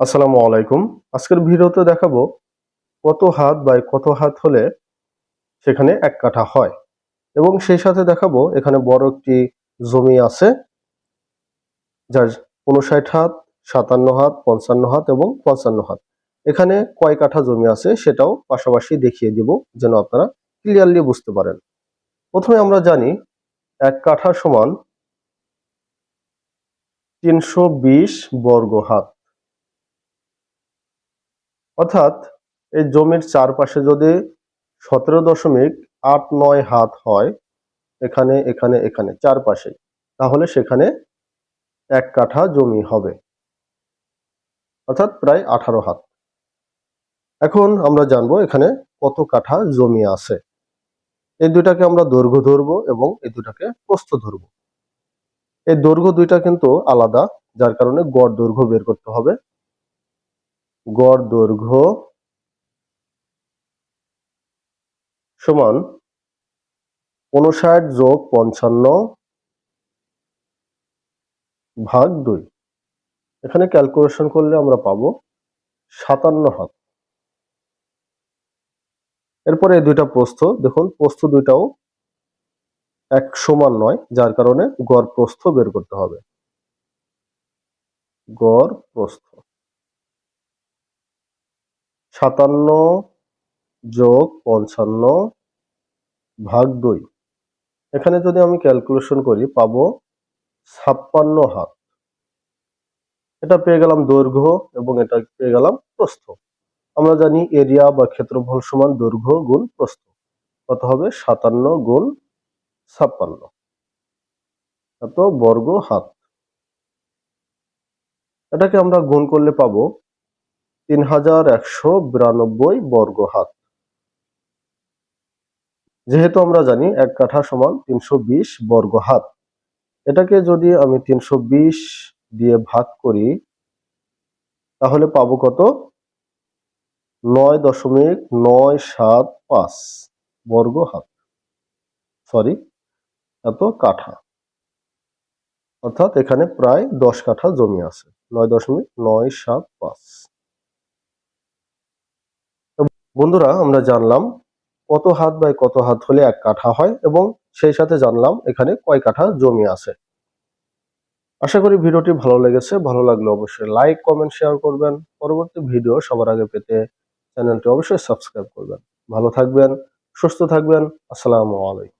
আসসালামু আলাইকুম। আজকের ভিডিওতে দেখাবো কত হাত বাই কত হাত হলে সেখানে এক কাঠা হয়। এবং সেই সাথে দেখাবো এখানে বড় একটি জমি আছে, যার উনষাট হাত, সাতান্ন হাত, পঞ্চান্ন হাত এবং পঞ্চান্ন হাত। এখানে কয় কাঠা জমি আছে সেটাও পাশাপাশি দেখিয়ে দিব যেন আপনারা ক্লিয়ারলি বুঝতে পারেন। প্রথমে আমরা জানি এক কাঠা সমান তিনশো বিশ বর্গ হাত। অর্থাৎ এই জমির চারপাশে যদি সতেরো দশমিক আট নয় হাত হয়, এখানে এখানে এখানে, চারপাশে, তাহলে সেখানে এক কাঠা জমি হবে। অর্থাৎ প্রায় আঠারো হাত। এখন আমরা জানব এখানে কত কাঠা জমি আছে। এই দুইটাকে আমরা দৈর্ঘ্য ধরবো এবং এই দুটাকে প্রস্থ ধরবো। এই দৈর্ঘ্য দুইটা কিন্তু আলাদা, যার কারণে গড় দৈর্ঘ্য বের করতে হবে। গড় দৈর্ঘ্য সমান উনষাট যোগ পঞ্চান্ন ভাগ দুই। এখানে ক্যালকুলেশন করলে আমরা পাবো সাতান্ন হাত। এরপরে এই দুইটা প্রস্থ, দেখুন, প্রস্থ দুইটাও এক সমান নয়, যার কারণে গড় প্রস্থ বের করতে হবে। গড় প্রস্থ। সাতান্ন যোগ পঞ্চান্ন ভাগ দুই। এখানে যদি আমি ক্যালকুলেশন করি, পাবো ছাপ্পান্ন হাত। এটা পেয়ে গেলাম দৈর্ঘ্য এবং এটা পেয়ে গেলাম প্রস্থ। আমরা জানি এরিয়া বা ক্ষেত্রফল সমান দৈর্ঘ্য গুণ প্রস্থ। কত হবে? সাতান্ন গুণ ছাপ্পান্ন। এত বর্গ হাত। এটাকে আমরা গুণ করলে পাবো তিন হাজার একশো বিরানব্বই বর্গ হাত। যেহেতু আমরা জানি এক কাঠা সমান তিনশো বিশ বর্গ হাত। এটাকে যদি আমি তিনশো বিশ দিয়ে ভাগ করি, তাহলে পাবো কত? নয় দশমিক নয় সাত পাঁচ বর্গ হাত। সরি, এত কাঠা। অর্থাৎ এখানে প্রায় দশ কাঠা জমি আছে, নয় দশমিক নয় সাত পাঁচ। বন্ধুরা, আমরা জানলাম কত হাত বাই কত হাত হলে এক কাঠা হয় এবং সেই সাথে জানলাম এখানে কয় কাঠা জমি আছে। আশা করি ভিডিওটি ভালো লেগেছে। ভালো লাগলে অবশ্যই লাইক কমেন্ট শেয়ার করবেন। পরবর্তী ভিডিও সবার আগে পেতে চ্যানেলটি অবশ্যই সাবস্ক্রাইব করবেন। ভালো থাকবেন, সুস্থ থাকবেন। আসসালামু আলাইকুম।